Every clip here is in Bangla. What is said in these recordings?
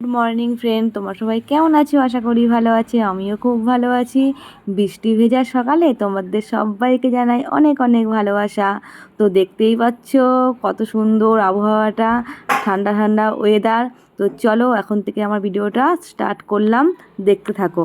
গুড মর্নিং ফ্রেন্ড তোমার সবাই কেমন আছো? আশা করি ভালো আছে। আমিও খুব ভালো আছি। বৃষ্টি ভেজা সকালে তোমাদের সবাইকে জানাই অনেক অনেক ভালোবাসা। তো দেখতেই পাচ্ছ কত সুন্দর আবহাওয়াটা, ঠান্ডা ঠান্ডা ওয়েদার তো চলো এখন থেকে আমার ভিডিওটা স্টার্ট করলাম। দেখতে থাকো।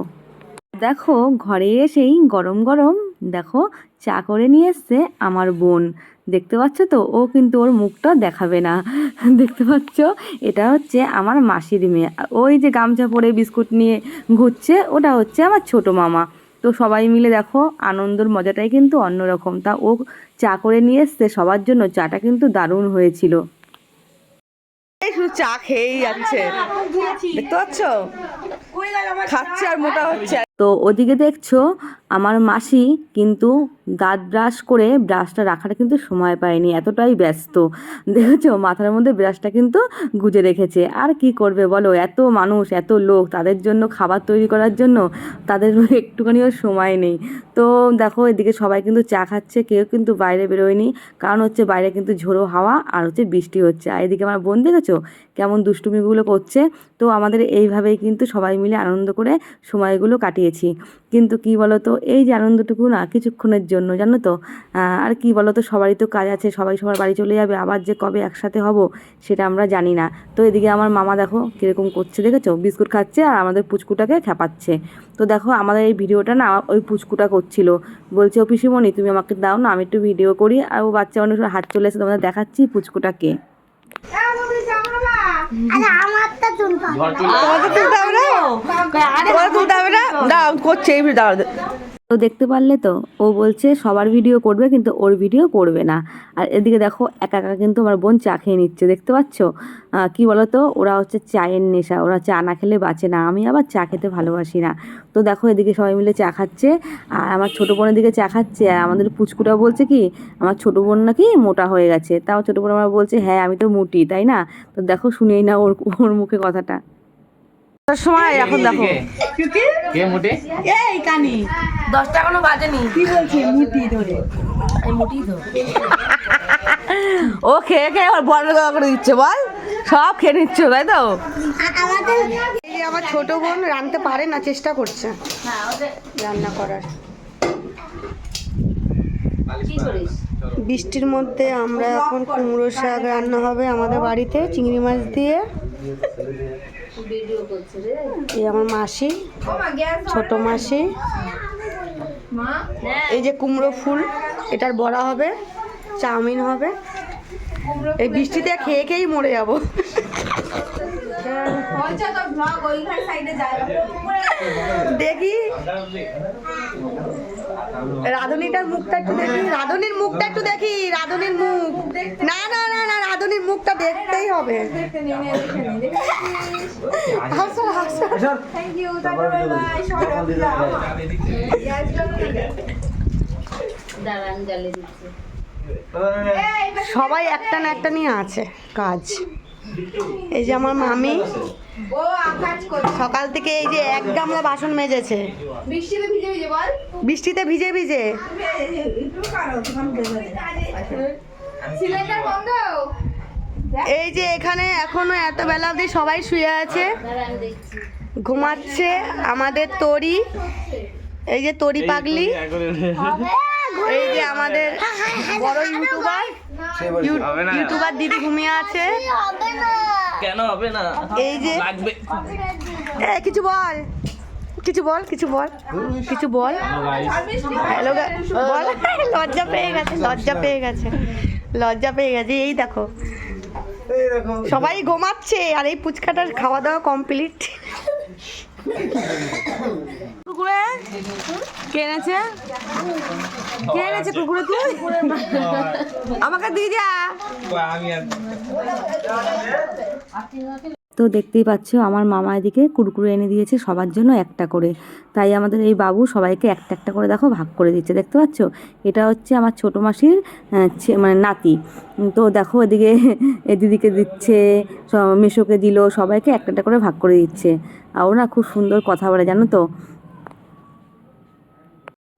দেখো, ঘরে এসেই গরম গরম দেখো, চা করে নিয়ে এসছে আমার বোন। দেখতে পাচ্ছ তো? ও কিন্তু ওর মুখটা দেখাবে না। দেখতে পাচ্ছ? এটা হচ্ছে আমার মাসির মেয়ে। ওই যে গামছা পরে বিস্কুট নিয়ে ঘুরছে, ওটা হচ্ছে আমার ছোট মামা। তো সবাই মিলে দেখো, আনন্দর মজাটাই কিন্তু অন্যরকম। তা ও চা করে নিয়ে এসছে, সবার জন্য চাটা কিন্তু দারুণ হয়েছিল। চা খেয়েই যাচ্ছে। দেখতে পাচ্ছ? খাচ্ছে আর মোটা হচ্ছে। তো ওদিকে দেখছ আমার মাসি কিন্তু দাঁত ব্রাশ করে ব্রাশটা রাখাটা কিন্তু সময় পায়নি, এতটাই ব্যস্ত। দেখেছ? মাথার মধ্যে ব্রাশটা কিন্তু গুজে রেখেছে। আর কি করবে বলো? এত মানুষ, এত লোক, তাদের জন্য খাবার তৈরি করার জন্য তাদের একটুখানিও সময় নেই। তো দেখো, এদিকে সবাই কিন্তু চা খাচ্ছে, কেউ কিন্তু বাইরে বেরোয়নি। কারণ হচ্ছে বাইরে কিন্তু ঝোড়ো হাওয়া আর হচ্ছে বৃষ্টি হচ্ছে। আর এদিকে আমার বোন দেখেছ কেমন দুষ্টুমিগুলো করছে? তো আমাদের এইভাবেই কিন্তু সবাই মিলে আনন্দ করে সময়গুলো কাটিয়েছি। কিন্তু কি বলো তো এই যে আনন্দটুকু না কিছুক্ষণের জন্য, জানো তো? আর কি বলো তো সবারই তো কাজ আছে, সবাই সবার বাড়ি চলে যাবে, আবার যে কবে একসাথে হব সেটা আমরা জানি না। তো এদিকে আমার মামা দেখো কীরকম করছে, দেখেছ? বিস্কুট খাচ্ছে আর আমাদের পুচকুটাকে খেপাচ্ছে তো দেখো, আমাদের এই ভিডিওটা না ওই পুচকুটা করছিল। বলছে, ও পিসিমণি, তুমি আমাকে দাও না, আমি একটু ভিডিও করি। আর ও বাচ্চা মানুষ হাত চলে এসে তোমাদের দেখাচ্ছি পুচকুটাকে। তোমাকে তুলতে হবে না? তোমাকে তুলতে হবে না? দাঁড়াও করছে এই দাঁড়াও তো দেখতে পারলে তো ও বলছে সবার ভিডিও করবে কিন্তু ওর ভিডিও করবে না। আর এদিকে দেখো একা একা কিন্তু আমার বোন চা খেয়ে নিচ্ছে দেখতে পাচ্ছ? কি বলো তো ওরা হচ্ছে চায়ের নেশা ওরা চা না খেলে বাঁচে না। আমি আবার চা খেতে ভালোবাসি না। তো দেখো এদিকে সবাই মিলে চা খাচ্ছে। আর আমার ছোটো বোনের দিকে চা খাচ্ছে। আর আমাদের পুচকুটা বলছে কি আমার ছোটো বোন নাকি মোটা হয়ে গেছে। তাও ছোটো বোন আমার বলছে হ্যাঁ আমি তো মুটি তাই না? তো দেখো শুনেই না ওর ওর মুখে কথাটা। সময় এখন দেখো। কে মোটে? এই কানি। দশটা এখনও বাজেনি। কি বলছে? মুটি ধরে। এই মুটি তো ও খেয়ে খেয়ে আবার বড় করে দিচ্ছে বল। সব খেয়ে নিচ্ছ তাই তো? এই আমার ছোট বোন রাঁধতে পারে না চেষ্টা করছে। রান্না করার। বৃষ্টির মধ্যে আমরা এখন কুমড়ো শাক রান্না হবে আমাদের বাড়িতে চিংড়ি মাছ দিয়ে। এই আমার মাসি ছোট মাসি। এই যে কুমড়ো ফুল এটার বড়া হবে চাউমিন হবে। এই বৃষ্টিতে খেয়ে খেয়েই মরে যাব। দেখি। রাধুনিটার মুখটা একটু দেখি রাধুনির মুখটা একটু দেখি রাধুনির মুখ। না না না রাধুনির মুখটা দেখতেই হবে সবাই একটা না একটা নিয়ে আছে কাজ এই যে আমার মামি সকাল থেকে এই যে এক গামলা বাসন মেজেছে বৃষ্টিতে ভিজে ভিজে বল বৃষ্টিতে ভিজে ভিজে সিলিন্ডার বন্ধ এই যে এখানে এখনও এত বেলা অবধি সবাই শুয়ে আছে। ঘুমাচ্ছে আমাদের তরি। এই যে তরি পাগলি। এই যে আমাদের বড় ইউটিউবার। ইউ- ইউটিউবার দিদি ঘুমিয়ে আছে। কেন হবে না? এই যে লাগবে। এ কিছু বল। কিছু বল কিছু বল। কিছু বল। হ্যালো বল। লজ্জা পেয়ে গেছে লজ্জা পেয়ে গেছে। লজ্জা পেয়ে গেছে। এই দেখো। সবাই ঘুমাচ্ছে আর এই পুচকাটার খাওয়া দাওয়া কমপ্লিট কুকুরে? কে এনেছে? কে এনেছে কুকুরে তুই? আমাকে দিয়ে যা। আমি আর তো দেখতেই পাচ্ছ, আমার মামা এদিকে কুরকুরে এনে দিয়েছে সবার জন্য একটা করে। তাই আমাদের এই বাবু সবাইকে একটা একটা করে দেখো ভাগ করে দিচ্ছে, দেখতে পাচ্ছ? এটা হচ্ছে আমার ছোটো মাসির মানে নাতি। তো দেখো এদিকে দিদিকে দিচ্ছে মেশোকে দিল, সবাইকে একটা একটা করে ভাগ করে দিচ্ছে। আর ওরা খুব সুন্দর কথা বলে, জানো তো?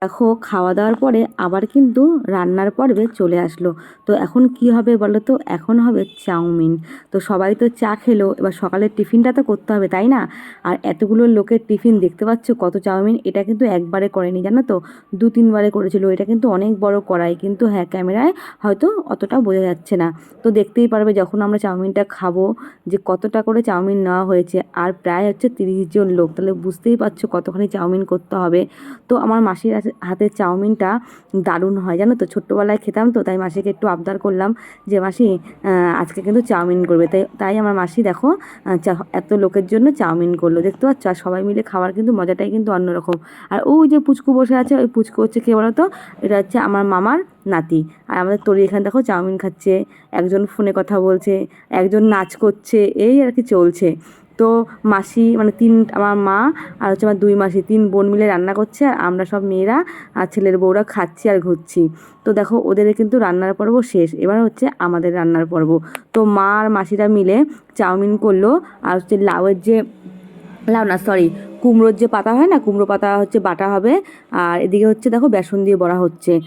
দেখো খাওয়া দাওয়ার পরে আবার কিন্তু রান্নার পর্বে চলে আসলো। তো এখন কি হবে বলো তো? এখন হবে চাউমিন। তো সবাই তো চা খেলো, এবার সকালের টিফিনটা তো করতে হবে, তাই না? আর এতগুলো লোকের টিফিন দেখতে পাচ্ছ কত চাউমিন? এটা কিন্তু একবারে করেনি, জানো তো? দু তিনবারে করেছিল, এটা কিন্তু অনেক বড় করাই কিন্তু হ্যাঁ ক্যামেরায় হয়তো অতটা বোঝা যাচ্ছে না। তো দেখতেই পারবে যখন আমরা চাউমিনটা খাব যে কতটা করে চাউমিন নেওয়া হয়েছে, আর প্রায় হচ্ছে তিরিশ জন লোক, তাহলে বুঝতেই পারছ কতখানি চাউমিন করতে হবে। তো আমার মাসির হাতের চাউমিনটা দারুণ হয়, জানো তো? ছোট্টবেলায় খেতাম তো, তাই মাসিকে একটু আবদার করলাম যে, মাসি আজকে কিন্তু চাউমিন করবে। তাই তাই আমার মাসি দেখো এত লোকের জন্য চাউমিন করল, দেখতে পাচ্ছ? আর সবাই মিলে খাওয়ার কিন্তু মজাটাই কিন্তু অন্যরকম। আর ওই যে পুচকু বসে আছে, ওই পুচকু হচ্ছে কে বলো তো? এটা হচ্ছে আমার মামার নাতি। আর আমাদের তরি এখানে দেখো চাউমিন খাচ্ছে, একজন ফোনে কথা বলছে, একজন নাচ করছে, এই আর কি চলছে। তো মাসি মানে তিন, আমার মা আর হচ্ছে আমার দুই মাসি, তিন বোন মিলে রান্না করছে আর আমরা সব মেয়েরা আর ছেলের বউরা খাচ্ছি আর ঘুরছি। তো দেখো ওদের কিন্তু রান্নার পর্ব শেষ। এবার হচ্ছে আমাদের রান্নার পর্ব। তো মা আর মাসিরা মিলে চাউমিন করল আর হচ্ছে লাউয়ের যে, লাউ না সরি কুমড়োর যে পাতা হয় না, কুমড়ো পাতা হচ্ছে বাটা হবে। আর এদিকে হচ্ছে দেখো বেসন দিয়ে বড়া হচ্ছে।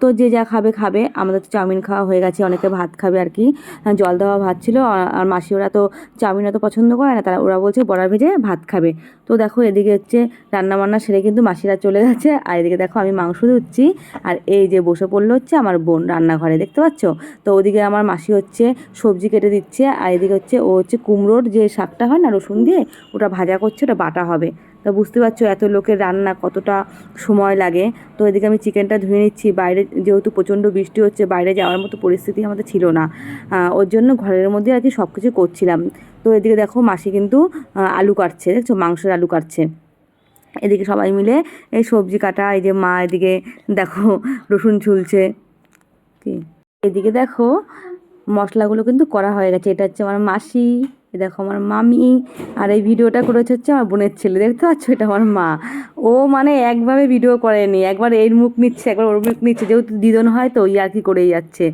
তো যে যা খাবে খাবে। আমাদের তো চাউমিন খাওয়া হয়ে গেছে, অনেকে ভাত খাবে আর কি। জল দেওয়া ভাত ছিল। আর- মাসি ওরা তো চাউমিন অত পছন্দ করে না, তারা, ওরা বলছে বড়া ভেজে ভাত খাবে। তো দেখো এদিকে হচ্ছে রান্না বান্না সেরে কিন্তু মাসিরা চলে গেছে। আর এদিকে দেখো আমি মাংস ধুচ্ছি। আর এই যে বসে পড়ল হচ্ছে আমার বোন রান্নাঘরে, দেখতে পাচ্ছ? তো ওদিকে আমার মাসি হচ্ছে সবজি কেটে দিচ্ছে। আর এদিকে হচ্ছে ও হচ্ছে কুমড়োর যে শাকটা হয় না, রসুন দিয়ে, ওটা ভাজা করছে, ওটা বাটা হবে। তা বুঝতে পারছ এত লোকের রান্না কতটা সময় লাগে। তো এদিকে আমি চিকেনটা ধুয়ে নিচ্ছি। বাইরে যেহেতু প্রচণ্ড বৃষ্টি হচ্ছে, বাইরে যাওয়ার মতো পরিস্থিতি আমাদের ছিল না। ওর জন্য ঘরের মধ্যে আর কি সব কিছু করছিলাম। তো এদিকে দেখো মাসি কিন্তু আলু কাটছে, দেখছ? মাংসের আলু কাটছে। এদিকে সবাই মিলে এই সবজি কাটা, এই যে মা এদিকে দেখো রসুন ছুলছে। কি? এদিকে দেখো মশলাগুলো কিন্তু করা হয়ে গেছে। এটা হচ্ছে আমার মাসি। দেখো আমার মামি, আর এই ভিডিওটা করেছে হচ্ছে আমার বোনের ছেলে। দেখতে পাচ্ছ? এটা আমার মা। ও মানে একভাবে ভিডিও করেনি, একবার এর মুখ নিচ্ছে, একবার ওর মুখ নিচ্ছে। যেহেতু দিদন হয় তো ওই আর কি করেই যাচ্ছে।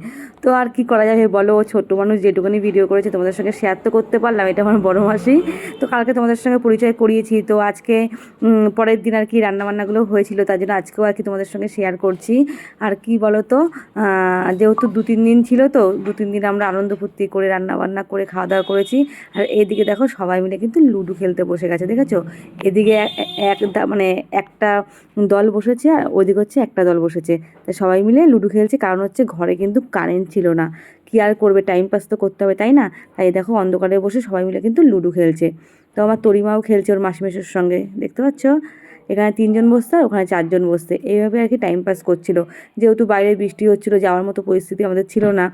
তো আর কি করা যাবে বলো? ও ছোট্ট মানুষ, যেটুকুনি ভিডিও করেছে তোমাদের সঙ্গে শেয়ার তো করতে পারলাম, এটা আমার বড় মাসি। তো কালকে তোমাদের সঙ্গে পরিচয় করিয়েছি। তো আজকে পরের দিন আর কি রান্নাবান্নাগুলো হয়েছিল, তার জন্য আজকেও আর কি তোমাদের সঙ্গে শেয়ার করছি। আর কি বলো তো? যেহেতু দু তিন দিন ছিল তো দু তিন দিন আমরা আনন্দ ফুর্তি করে রান্নাবান্না করে খাওয়া দাওয়া করেছি। আর এদিকে দেখো সবাই মিলে কিন্তু লুডো খেলতে বসে গেছে, দেখেছ? এদিকে এক মানে একটা দল বসেছে আর ওদিকে হচ্ছে একটা দল বসেছে। সবাই মিলে লুডো খেলছে, কারণ হচ্ছে ঘরে কিন্তু কারেন্ট ছিল না। কি আর করবে টাইম পাস তো করতে হবে, তাই না? তাই দেখো অন্ধকারে বসে সবাই মিলে কিন্তু লুডো খেলছে। তো আমার তরিমাও খেলছে ওর মাসিমেশোর সঙ্গে, দেখতে পাচ্ছ? এখানে তিনজন বসতে আর ওখানে চারজন বসতে। এইভাবে আর কি টাইম পাস করছিল। যেহেতু বাইরে বৃষ্টি হচ্ছিল, যাওয়ার মতো পরিস্থিতি আমাদের ছিল না।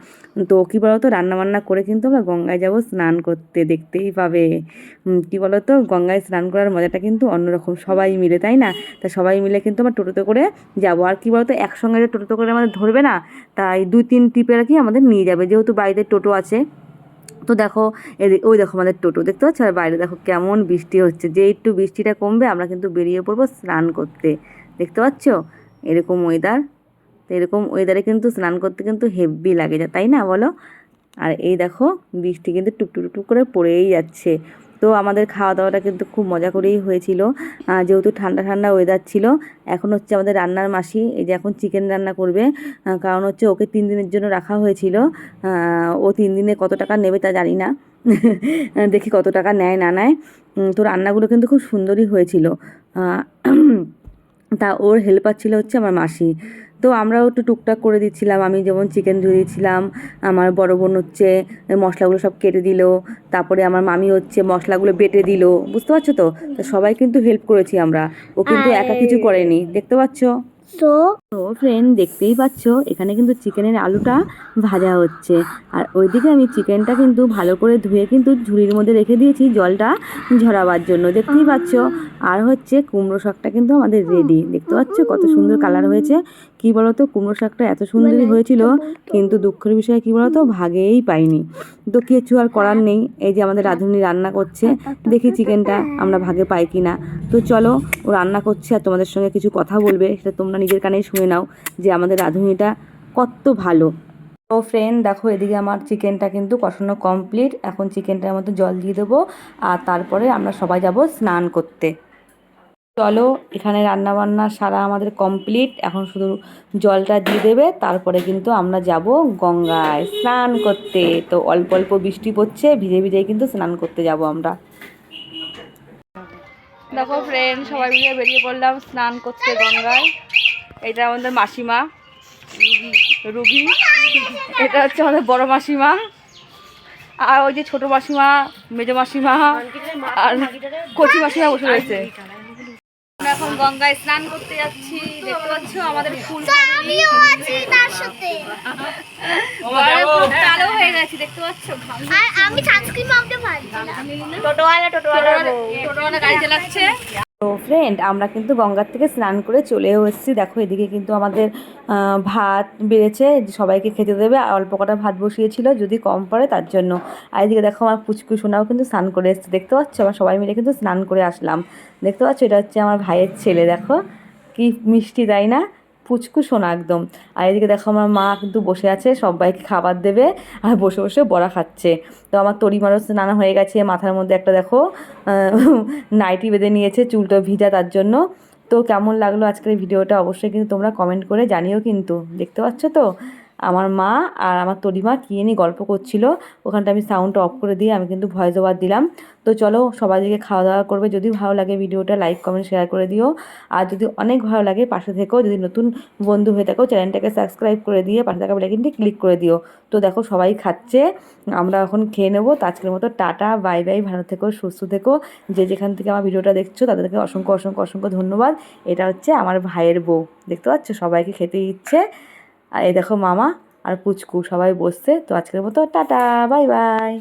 তো কী বলতো, রান্নাবান্না করে কিন্তু আমরা গঙ্গায় যাব স্নান করতে, দেখতেই পাবে। কী বলতো, গঙ্গায় স্নান করার মজাটা কিন্তু অন্যরকম, সবাই মিলে, তাই না? তা সবাই মিলে কিন্তু আমরা টোটোতে করে যাব। আর কী বলতো, একসঙ্গে টোটোতে করে আমাদের ধরবে না, তাই দুই, তিন ট্রিপের আর কি আমাদের নিয়ে যাবে। যেহেতু বাড়িতে টোটো আছে তো দেখো এদি ওই দেখো আমাদের টোটো, দেখতে পাচ্ছ? আর বাইরে দেখো কেমন বৃষ্টি হচ্ছে। যে একটু বৃষ্টিটা কমবে, আমরা কিন্তু বেরিয়ে পড়ব স্নান করতে। দেখতে পাচ্ছ? এরকম ওয়েদার তো এরকম ওয়েদারে কিন্তু স্নান করতে কিন্তু হেভি লাগে যা, তাই না বলো? আর এই দেখো, বৃষ্টি কিন্তু টুকটুক টুক করে পড়েই যাচ্ছে। তো আমাদের খাওয়া দাওয়াটা কিন্তু খুব মজা করেই হয়েছিল। যেহেতু ঠান্ডা ঠান্ডা ওয়েদার ছিল, এখন হচ্ছে আমাদের রান্নার মাসি এই যে এখন চিকেন রান্না করবে। কারণ হচ্ছে ওকে তিন দিনের জন্য রাখা হয়েছিল। ও তিন দিনে কত টাকা নেবে তা জানি না। দেখি কত টাকা নেয় না নেয়। তো রান্নাগুলো কিন্তু খুব সুন্দরই হয়েছিল। তা ওর হেল্পার ছিল হচ্ছে আমার মাসি। তো আমরাও একটু টুকটাক করে দিচ্ছিলাম আমি যেমন চিকেন ধুয়ে দিচ্ছিলাম আমার বড় বোন হচ্ছে মশলাগুলো সব কেটে দিল তারপরে আমার মামি হচ্ছে মশলাগুলো বেটে দিল বুঝতে পারছ তো? তো সবাই কিন্তু হেল্প করেছি আমরা ও কিন্তু একা কিছু করেনি দেখতে পাচ্ছ? তো ফ্রেন্ড দেখতেই পাচ্ছ, এখানে কিন্তু চিকেনের আলুটা ভাজা হচ্ছে। আর ওইদিকে আমি চিকেনটা কিন্তু ভালো করে ধুয়ে কিন্তু ঝুড়ির মধ্যে রেখে দিয়েছি জলটা ঝরাবার জন্য। দেখতেই পাচ্ছ? আর হচ্ছে কুমড়ো শাকটা কিন্তু আমাদের রেডি দেখতে পাচ্ছ কত সুন্দর কালার হয়েছে? কি বলতো? কুমড়ো শাকটা এত সুন্দরই হয়েছিল কিন্তু দুঃখের বিষয় কি বলতো? ভাগেই পাইনি। তো কিছু আর করার নেই। এই যে আমাদের রাঁধুনি রান্না করছে দেখি চিকেনটা আমরা ভাগে পাই কি না তো চলো ও রান্না করছে আর তোমাদের সঙ্গে কিছু কথা বলবে সেটা তোমরা নিজের কানেই শুনে নাও যে আমাদের রাঁধুনিটা কত ভালো। তো ফ্রেন্ড দেখো এদিকে আমার চিকেনটা কিন্তু কষানো কমপ্লিট এখন চিকেনটার মধ্যে জল দিয়ে দেবো আর তারপরে আমরা সবাই যাব স্নান করতে। চলো এখানে রান্না বান্না সারা আমাদের কমপ্লিট এখন শুধু জলটা দিয়ে দেবে তারপরে কিন্তু আমরা যাব গঙ্গায় স্নান করতে। তো অল্প অল্প বৃষ্টি পড়ছে ভিজে ভিজে কিন্তু স্নান করতে যাব আমরা। দেখো ফ্রেন্ড সবাই মিলে বেরিয়ে পড়লাম স্নান করতে গঙ্গায়। এটা আমাদের মাসিমা রুগী এটা হচ্ছে আমাদের বড় মাসিমা। আর ওই যে ছোট মাসিমা মেজো মাসিমা আর কচি মাসিমা বসে রয়েছে। এখন গঙ্গায় স্নান করতে যাচ্ছি। দেখতে পাচ্ছ আমাদের ফুল আমিও আছি তার সাথে। কালো হয়ে গেছে দেখতে পাচ্ছ? আর আমি সানস্ক্রিন মাখতে পারছি না। টোটোওয়ালা টোটোওয়ালা টোটোওয়ালা গাড়ি চালাচ্ছে তো ফ্রেন্ড আমরা কিন্তু গঙ্গার থেকে স্নান করে চলেও এসেছি। দেখো, এদিকে কিন্তু আমাদের ভাত বেড়েছে, সবাইকে খেতে দেবে। অল্প কটা ভাত বসিয়েছিল, যদি কম পড়ে তার জন্য। আর এদিকে দেখো, আমার পুচকু সোনাও কিন্তু স্নান করে এসেছে। দেখতে পাচ্ছ? আমরা সবাই মিলে কিন্তু স্নান করে আসলাম। দেখতে পাচ্ছ? এটা হচ্ছে আমার ভাইয়ের ছেলে। দেখো, কি মিষ্টি, তাই না? পুচকু শোনা একদম। আর এদিকে দেখো আমার মা কিন্তু বসে আছে, সবাইকে খাবার দেবে আর বসে বসে বড়া খাচ্ছে। তো আমার তরি তরিমারও নানা হয়ে গেছে, মাথার মধ্যে একটা দেখো নাইটি বেঁধে নিয়েছে, চুলটা ভিজা তার জন্য। তো কেমন লাগল আজকের ভিডিওটা? অবশ্যই কিন্তু তোমরা কমেন্ট করে জানিও কিন্তু। দেখতে পাচ্ছ তো? আমার মা আর আমার তরিমা কী নিয়ে গল্প করছিল। ওখানটা আমি সাউন্ডটা অফ করে দিয়ে আমি কিন্তু ভয়েস ওভার দিলাম। তো চলো সবাই দিকে খাওয়া দাওয়া করবে। যদি ভালো লাগে ভিডিওটা লাইক কমেন্ট শেয়ার করে দিও। আর যদি অনেক ভালো লাগে পাশে থেকেও যদি নতুন বন্ধু হয়ে থাকো চ্যানেলটাকে সাবস্ক্রাইব করে দিয়ে পাশে থাকা বেলাইকিনটি ক্লিক করে দিও। তো দেখো সবাই খাচ্ছে। আমরা এখন খেয়ে নেব। তো আজকের মতো টাটা বাই বাই ভালো থেকো, সুস্থ থেকো। যে যেখান থেকে আমার ভিডিওটা দেখছ তাদেরকে অসংখ্য অসংখ্য অসংখ্য ধন্যবাদ। এটা হচ্ছে আমার ভাইয়ের বউ। দেখতে পাচ্ছ? সবাইকে খেতে ইচ্ছে আর এই দেখো মামা আর পুচকু সবাই বসছে তো আজকের মতো টাটা বাই বাই।